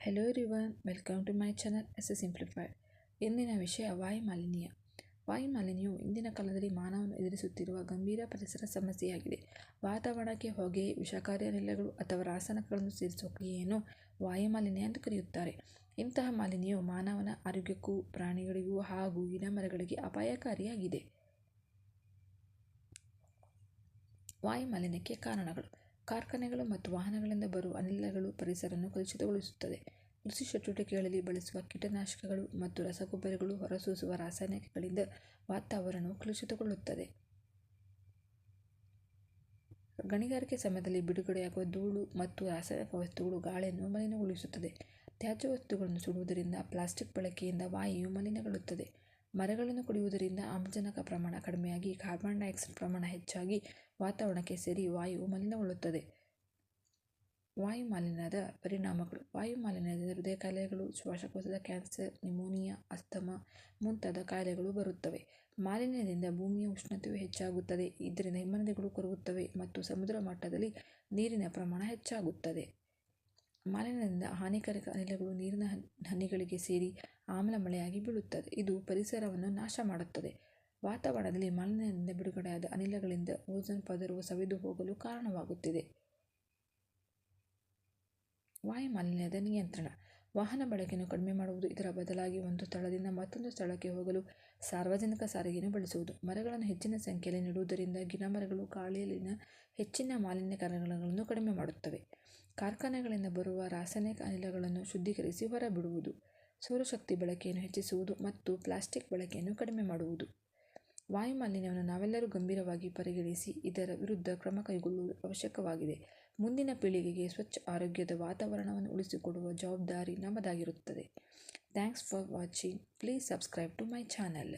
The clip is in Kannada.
Hello ರಿವನ್ welcome to my channel S S simplified ಇಂದಿನ ವಿಷಯ ವಾಯುಮಾಲಿನ್ಯ. ವಾಯುಮಾಲಿನ್ಯವು ವಾಯು ಮಾಲಿನ್ಯವು ಇಂದಿನ ಕಾಲದಲ್ಲಿ ಮಾನವನು ಎದುರಿಸುತ್ತಿರುವ ಗಂಭೀರ ಪರಿಸರ ಸಮಸ್ಯೆಯಾಗಿದೆ. ವಾತಾವರಣಕ್ಕೆ ಹೊಗೆ ವಿಷಕಾರಿ ಅನಿಲಗಳು ಅಥವಾ ರಾಸಾಯನಿಕಗಳನ್ನು ಸೇರಿಸುವ ಕ್ರಿಯೆಯನ್ನು ವಾಯುಮಾಲಿನ್ಯ ಎಂದು ಕರೆಯುತ್ತಾರೆ. ಇಂತಹ ಮಾಲಿನ್ಯವು ಮಾನವನ ಆರೋಗ್ಯಕ್ಕೂ, ಪ್ರಾಣಿಗಳಿಗೂ ಹಾಗೂ ಗಿಡಮರಗಳಿಗೆ ಅಪಾಯಕಾರಿಯಾಗಿದೆ. ವಾಯುಮಾಲಿನ್ಯಕ್ಕೆ ಕಾರಣಗಳು. ಕಾರ್ಖಾನೆಗಳು ಮತ್ತು ವಾಹನಗಳಿಂದ ಬರುವ ಅನಿಲಗಳು ಪರಿಸರವನ್ನು ಕಲುಷಿತಗೊಳಿಸುತ್ತದೆ ಕೃಷಿ ಚಟುವಟಿಕೆಗಳಲ್ಲಿ ಬಳಸುವ ಕೀಟನಾಶಕಗಳು ಮತ್ತು ರಸಗೊಬ್ಬರಗಳು ಹೊರಸೂಸುವ ರಾಸಾಯನಿಕಗಳಿಂದ ವಾತಾವರಣವು ಕಲುಷಿತಗೊಳ್ಳುತ್ತದೆ ಗಣಿಗಾರಿಕೆ ಸಮಯದಲ್ಲಿ ಬಿಡುಗಡೆಯಾಗುವ ಧೂಳು ಮತ್ತು ರಾಸಾಯನಿಕ ವಸ್ತುಗಳು ಗಾಳಿಯನ್ನು ಮಲಿನಗೊಳಿಸುತ್ತದೆ. ತ್ಯಾಜ್ಯ ವಸ್ತುಗಳನ್ನು ಸುಡುವುದರಿಂದ ಪ್ಲಾಸ್ಟಿಕ್ ಬಳಕೆಯಿಂದ ವಾಯುವು ಮಲಿನಗೊಳ್ಳುತ್ತದೆ. ಮರಗಳನ್ನು ಕಡಿಯುವುದರಿಂದ ಆಮ್ಲಜನಕ ಪ್ರಮಾಣ ಕಡಿಮೆಯಾಗಿ ಕಾರ್ಬನ್ ಡೈಆಕ್ಸೈಡ್ ಪ್ರಮಾಣ ಹೆಚ್ಚಾಗಿ ವಾತಾವರಣಕ್ಕೆ ಸೇರಿ ವಾಯು ಮಲಿನಗೊಳ್ಳುತ್ತದೆ. ವಾಯು ಮಾಲಿನ್ಯದ ಪರಿಣಾಮಗಳು. ವಾಯು ಮಾಲಿನ್ಯದಿಂದ ಹೃದಯ ಕಾಯಿಲೆಗಳು ಶ್ವಾಸಕೋಶದ ಕ್ಯಾನ್ಸರ್ ನಿಮೋನಿಯಾ ಅಸ್ತಮಾ ಮುಂತಾದ ಕಾಯಿಲೆಗಳು ಬರುತ್ತವೆ. ಮಾಲಿನ್ಯದಿಂದ ಭೂಮಿಯ ಉಷ್ಣತೆಯು ಹೆಚ್ಚಾಗುತ್ತದೆ. ಇದರಿಂದ ಹಿಮನದಿಗಳು ಕರಗುತ್ತವೆ ಮತ್ತು ಸಮುದ್ರ ಮಟ್ಟದಲ್ಲಿ ನೀರಿನ ಪ್ರಮಾಣ ಹೆಚ್ಚಾಗುತ್ತದೆ. ಮಾಲಿನ್ಯದಿಂದ ಹಾನಿಕಾರಕ ಅನಿಲಗಳು ನೀರಿನ ಹನಿಗಳಿಗೆ ಸೇರಿ ಆಮ್ಲ ಮಳೆಯಾಗಿ ಬೀಳುತ್ತದೆ. ಇದು ಪರಿಸರವನ್ನು ನಾಶ ಮಾಡುತ್ತದೆ. ವಾತಾವರಣದಲ್ಲಿ ಮಾಲಿನ್ಯದಿಂದ ಬಿಡುಗಡೆಯಾದ ಅನಿಲಗಳಿಂದ ಓಝೋನ್ ಪದರವು ಸವೆದು ಹೋಗಲು ಕಾರಣವಾಗುತ್ತಿದೆ. ವಾಯು ಮಾಲಿನ್ಯದ ನಿಯಂತ್ರಣ. ವಾಹನ ಬಳಕೆಯನ್ನು ಕಡಿಮೆ ಮಾಡುವುದು ಇದರ ಬದಲಾಗಿ ಒಂದು ಸ್ಥಳದಿಂದ ಮತ್ತೊಂದು ಸ್ಥಳಕ್ಕೆ ಹೋಗಲು ಸಾರ್ವಜನಿಕ ಸಾರಿಗೆಯನ್ನು ಬಳಸುವುದು. ಮರಗಳನ್ನು ಹೆಚ್ಚಿನ ಸಂಖ್ಯೆಯಲ್ಲಿ ನೆಡುವುದರಿಂದ ಗಿಡಮರಗಳು ಗಾಳಿಯಲ್ಲಿನ ಹೆಚ್ಚಿನ ಮಾಲಿನ್ಯಕಾರಕಗಳನ್ನು ಕಡಿಮೆ ಮಾಡುತ್ತವೆ. ಕಾರ್ಖಾನೆಗಳಿಂದ ಬರುವ ರಾಸಾಯನಿಕ ಅನಿಲಗಳನ್ನು ಶುದ್ಧೀಕರಿಸಿ ಹೊರಬಿಡುವುದು. ಸೌರಶಕ್ತಿ ಬಳಕೆಯನ್ನು ಹೆಚ್ಚಿಸುವುದು ಮತ್ತು ಪ್ಲಾಸ್ಟಿಕ್ ಬಳಕೆಯನ್ನು ಕಡಿಮೆ ಮಾಡುವುದು. ವಾಯು ಮಾಲಿನ್ಯವನ್ನು ನಾವೆಲ್ಲರೂ ಗಂಭೀರವಾಗಿ ಪರಿಗಣಿಸಿ ಇದರ ವಿರುದ್ಧ ಕ್ರಮ ಕೈಗೊಳ್ಳುವುದು ಅವಶ್ಯಕವಾಗಿದೆ. ಮುಂದಿನ ಪೀಳಿಗೆಗೆ ಸ್ವಚ್ಛ ಆರೋಗ್ಯದ ವಾತಾವರಣವನ್ನು ಉಳಿಸಿಕೊಡುವ ಜವಾಬ್ದಾರಿ ನಮ್ಮದಾಗಿರುತ್ತದೆ. Thanks for watching. Please subscribe to my channel.